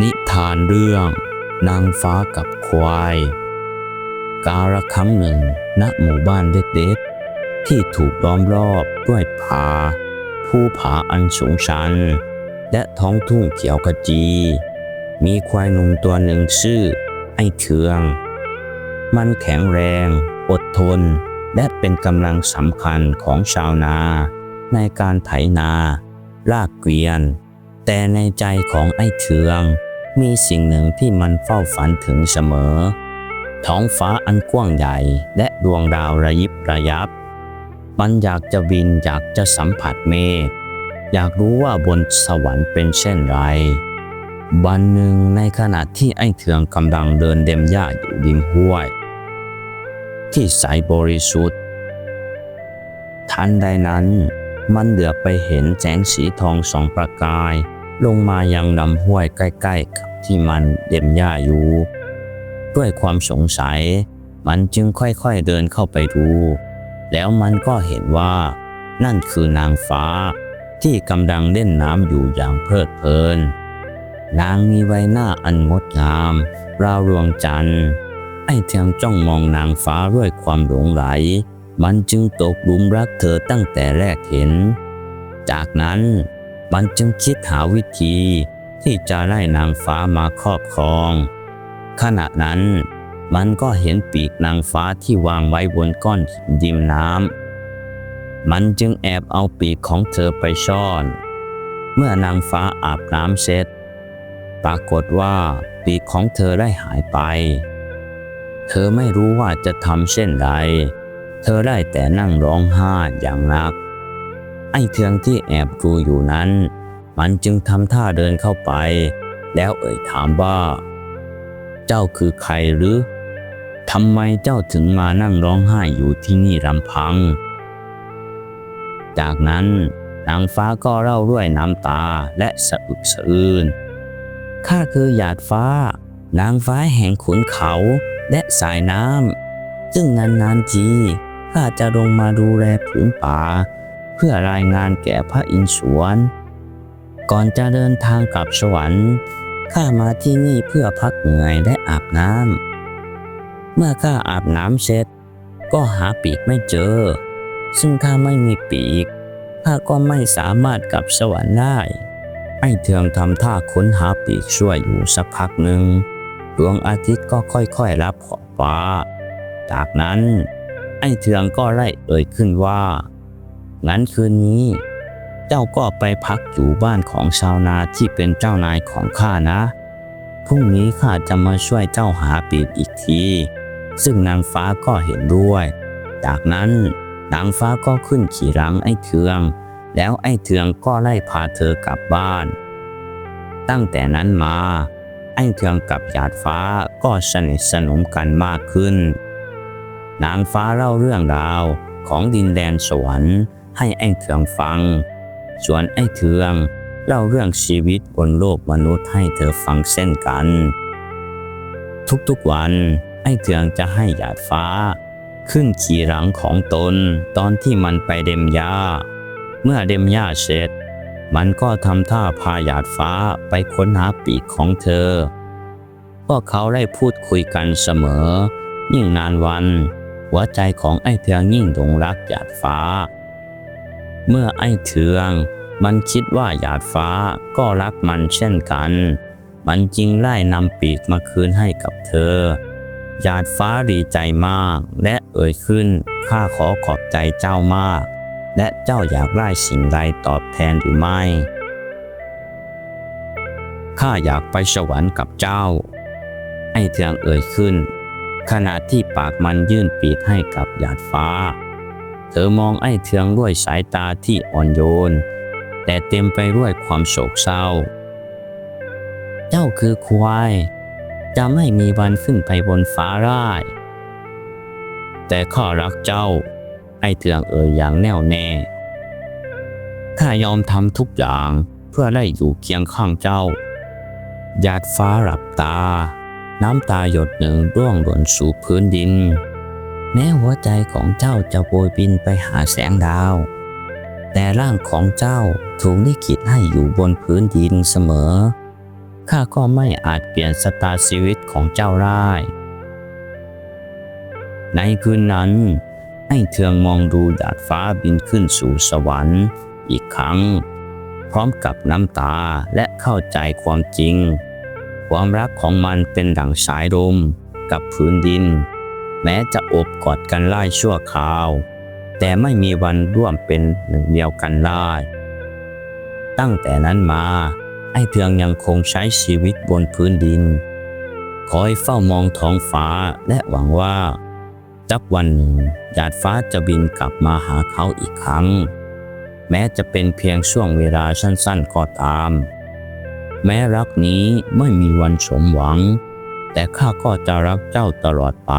นิทานเรื่อง นางฟ้ากับควาย กาละครั้งหนึ่งณหมู่บ้านเล็กๆที่ถูกล้อมรอบด้วยผาภูผาอันสูงชัน และท้องทุ่งเขียวขจี มีควายหนุ่มตัวหนึ่งชื่อ ไอ้เทือง มันแข็งแรง อดทน และเป็นกำลังสำคัญของชาวนา ในการไถนา ลากเกวียน แต่ในใจของไอ้เทือง มีสิ่งหนึ่งที่มันเฝ้าฝันถึงเสมอ ท้องฟ้าอันกว้างใหญ่และดวงดาวระยิบระยับ มันอยากจะบินอยากจะสัมผัสเมฆอยากรู้ว่าบนสวรรค์เป็นเช่นไรวันหนึ่งในขณะที่ไอ้เทืองกำลังเดินเด็มหญ้าอยู่ริมห้วย ที่ใสบริสุทธิ์ ทันใดนั้นมันเหลือไปเห็นแสงสีทองสองประกาย ลงมายังลำห้วยใกล้ๆกับที่มันเด็มหญ้าอยู่ ด้วยความสงสัย มันจึงค่อยๆเดินเข้าไปดู แล้วมันก็เห็นว่า นั่นคือนางฟ้าที่กำลังเล่นน้ำอยู่อย่างเพลิดเพลิน นางมีใบหน้าอันงดงาม ราวดวงจันทร์ ไอ้เทียงจ้องมองนางฟ้าด้วยความหลงไหล มันจึงตกหลุมรักเธอตั้งแต่แรกเห็น จากนั้น มันจึงคิดหาวิธีที่จะไล่นางฟ้ามาครอบครอง ขณะนั้นมันก็เห็นปีกนางฟ้าที่วางไว้บนก้อนหินริมน้ำ มันจึงแอบเอาปีกของเธอไปซ่อน เมื่อนางฟ้าอาบน้ำเสร็จ ปรากฏว่าปีกของเธอได้หายไป เธอไม่รู้ว่าจะทำเช่นไร เธอได้แต่นั่งร้องไห้อย่างนัก อ้เทืองที่แอบดูอยู่นั้น มันจึงทำท่าเดินเข้าไป แล้วเอ่ยถามว่า เจ้าคือใครหรือทำไมเจ้าถึงมานั่งร้องไห้อยู่ที่นี่ลำพัง จากนั้นนางฟ้าก็เล่าด้วยน้ำตาและสะอึกสะอื้นข้าคือหยาดฟ้า นางฟ้าแห่งขุนเขาและสายน้ำซึ่งนานๆทีข้าจะลงมาดูแลผืนป่า เพื่อรายงานแก่พระอินทร์สวน ก่อนจะเดินทางกลับสวรรค์ข้ามาที่นี่เพื่อพักเหนื่อยและอาบน้ำเมื่อข้าอาบน้ำเสร็จ ก็หาปีกไม่เจอ ซึ่งข้าไม่มีปีกข้าก็ไม่สามารถกลับสวรรค์ได้ไอ้เทืองทำท่าค้นหาปีกช่วยอยู่สักพักหนึ่งดวงอาทิตย์ก็ค่อยๆรับขอบฟ้า จากนั้น ไอ้เทืองก็ไล่เอ่ยขึ้นว่า งั้นคืนนี้ เจ้าก็ไปพักอยู่บ้านของชาวนาที่เป็นเจ้านายของข้านะ พรุ่งนี้ข้าจะมาช่วยเจ้าหาปีกอีกที ซึ่งนางฟ้าก็เห็นด้วย จากนั้นนางฟ้าก็ขึ้นขี่หลังไอ้เทือง แล้วไอ้เทืองก็ไล่พาเธอกลับบ้าน ตั้งแต่นั้นมาไอ้เทืองกับหยาดฟ้าก็สนิทสนมกันมากขึ้น นางฟ้าเล่าเรื่องราวของดินแดนสวรรค์ ให้ไอ้เทืองฟังส่วนไอ้เทืองเล่าเรื่องชีวิตบนโลกมนุษย์ให้เธอฟังเช่นกัน ทุกๆวันไอ้เทืองจะให้หยาดฟ้า ขึ้นขี่หลังของตนตอนที่มันไปเด็มหญ้า เมื่อเด็มหญ้าเสร็จ มันก็ทำท่าพาหยาดฟ้าไปค้นหาปีกของเธอพวกเขาได้พูดคุยกันเสมอ ยิ่งนานวัน หัวใจของไอ้เทืองยิ่งหลงรักหยาดฟ้า เมื่อไอ้เทือง มันคิดว่าหยาดฟ้าก็รักมันเช่นกัน มันจึงไล่นำปีกมาคืนให้กับเธอ หยาดฟ้าดีใจมากและเอ่ยขึ้นข้าขอขอบใจเจ้ามาก และเจ้าอยากได้สิ่งใดตอบแทนหรือไม่ข้าอยากไปสวรรค์กับเจ้า ไอ้เทืองเอ่ยขึ้น ขณะที่ปากมันยื่นปีกให้กับหยาดฟ้า ธอมองไอ้เทืองด้วยสายตาที่อ่อนโยน แต่เต็มไปด้วยความโศกเศร้า เจ้าคือควาย จะไม่มีวันขึ้นไปบนฟ้าได้ แต่ข้ารักเจ้า ไอ้เทืองเอ่ยอย่างแน่วแน่ ข้ายอมทำทุกอย่างเพื่อได้อยู่เคียงข้างเจ้า หยาดฟ้าหลับตา น้ำตาหยดหนึ่งร่วงหล่นสู่พื้นดิน หัวใจของเจ้าจะโบยบินไปหาแสงดาว แต่ร่างของเจ้าถูกลิขิตให้อยู่บนพื้นดินเสมอ ข้าก็ไม่อาจเปลี่ยนสตาชีวิตของเจ้าได้ ในคืนนั้นไอ้เทืองมองดูดาดฟ้าบินขึ้นสู่สวรรค์อีกครั้ง พร้อมกับน้ำตาและเข้าใจความจริง ความรักของมันเป็นดั่งสายลมกับพื้นดิน แม้จะอบกอดกันไล่ชั่วคราว แต่ไม่มีวันร่วมเป็นหนึ่งเดียวกันได้ตั้งแต่นั้นมาไอ้เทืองยังคงใช้ชีวิตบนพื้นดิน คอยเฝ้ามองท้องฟ้าและหวังว่าสักวันหนึ่งหยาดฟ้าจะบินกลับมาหาเขาอีกครั้ง แม้จะเป็นเพียงช่วงเวลาสั้นๆก็ตาม แม้รักนี้ไม่มีวันสมหวัง แต่ข้าก็จะรักเจ้าตลอดไป